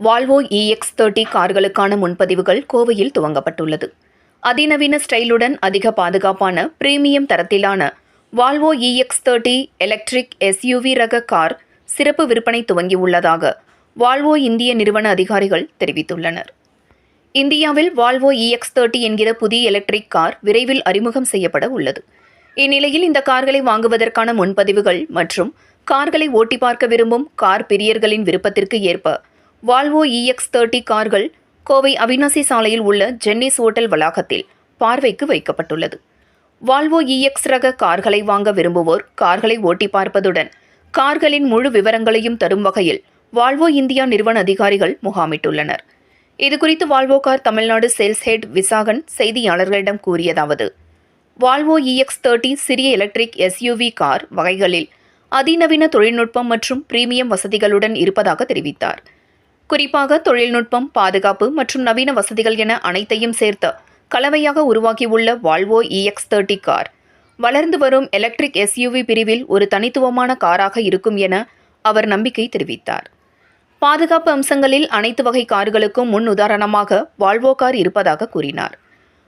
Volvo EX thirty கார்களுக்கான முன்பதிவுகள் கோவையில் துவங்கப்பட்டுள்ளது. அதிநவீன ஸ்டைலுடன் அதிக பாதுகாப்பான பிரீமியம் தரத்திலான Volvo EX thirty electric SUV ரக கார் சிறப்பு விற்பனை துவங்கியுள்ளதாக வால்வோ இந்திய நிறுவன அதிகாரிகள் தெரிவித்துள்ளனர். இந்தியாவில் வால்வோ இஎக்ஸ் தேர்ட்டி என்கிற புதிய எலக்ட்ரிக் கார் விரைவில் அறிமுகம் செய்யப்பட உள்ளது. இந்நிலையில் இந்த கார்களை வாங்குவதற்கான முன்பதிவுகள் மற்றும் கார்களை ஓட்டி பார்க்க விரும்பும் கார் பிரியர்களின் விருப்பத்திற்கு ஏற்ப வால்வோ இஎக்ஸ் தேர்ட்டி கார்கள் கோவை அவினாசி சாலையில் உள்ள ஜென்னிஸ் ஓட்டல் வளாகத்தில் பார்வைக்கு வைக்கப்பட்டுள்ளது. வால்வோ இஎக்ஸ் ரக கார்களை வாங்க விரும்புவோர் கார்களை ஓட்டி பார்ப்பதுடன் கார்களின் முழு விவரங்களையும் தரும் வகையில் வால்வோ இந்தியா நிறுவன அதிகாரிகள் முகாமிட்டுள்ளனர். இதுகுறித்து Volvo car Tamil Nadu sales head Visakan செய்தியாளர்களிடம் கூறியதாவது வால்வோ இஎக்ஸ் தேர்ட்டி சிறிய எலக்ட்ரிக் எஸ்யூவி கார் வகைகளில் அதிநவீன தொழில்நுட்பம் மற்றும் பிரீமியம் வசதிகளுடன் இருப்பதாக தெரிவித்தார். குறிப்பாக தொழில்நுட்பம் பாதுகாப்பு மற்றும் நவீன வசதிகள் என அனைத்தையும் சேர்த்து கலவையாக உருவாக்கியுள்ள வால்வோ இஎக்ஸ் தேர்ட்டி கார். வளர்ந்து வரும் எலக்ட்ரிக் எஸ்யூவி பிரிவில் ஒரு தனித்துவமான காராக இருக்கும் என அவர் நம்பிக்கை தெரிவித்தார். பாதுகாப்பு அம்சங்களில் அனைத்து வகை கார்களுக்கும் முன் உதாரணமாக வால்வோ கார் இருப்பதாக கூறினார்.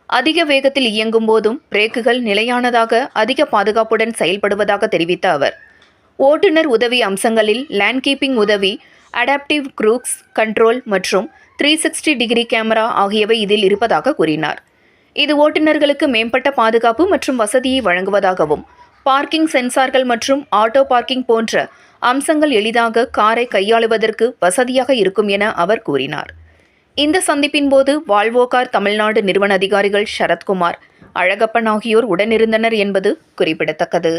அதிக வேகத்தில் இயங்கும் போதும் பிரேக்குகள் நிலையானதாக அதிக பாதுகாப்புடன் செயல்படுவதாக தெரிவித்த அவர் ஓட்டுநர் உதவி அம்சங்களில் லேண்ட் கீப்பிங் உதவி அடாப்டிவ் க்ரூக்ஸ் கண்ட்ரோல் மற்றும் த்ரீ சிக்ஸ்டி டிகிரி கேமரா ஆகியவை இதில் இருப்பதாக கூறினார். இது ஓட்டுநர்களுக்கு மேம்பட்ட பாதுகாப்பு மற்றும் வசதியை வழங்குவதாகவும் பார்க்கிங் சென்சார்கள் மற்றும் ஆட்டோ பார்க்கிங் போன்ற அம்சங்கள் எளிதாக காரை கையாளுவதற்கு வசதியாக இருக்கும் என அவர் கூறினார். இந்த சந்திப்பின் போது வால்வோ கார் தமிழ்நாடு நிறுவன அதிகாரிகள் சரத்குமார் அழகப்பன் ஆகியோர் உடனிருந்தனர் என்பது குறிப்பிடத்தக்கது.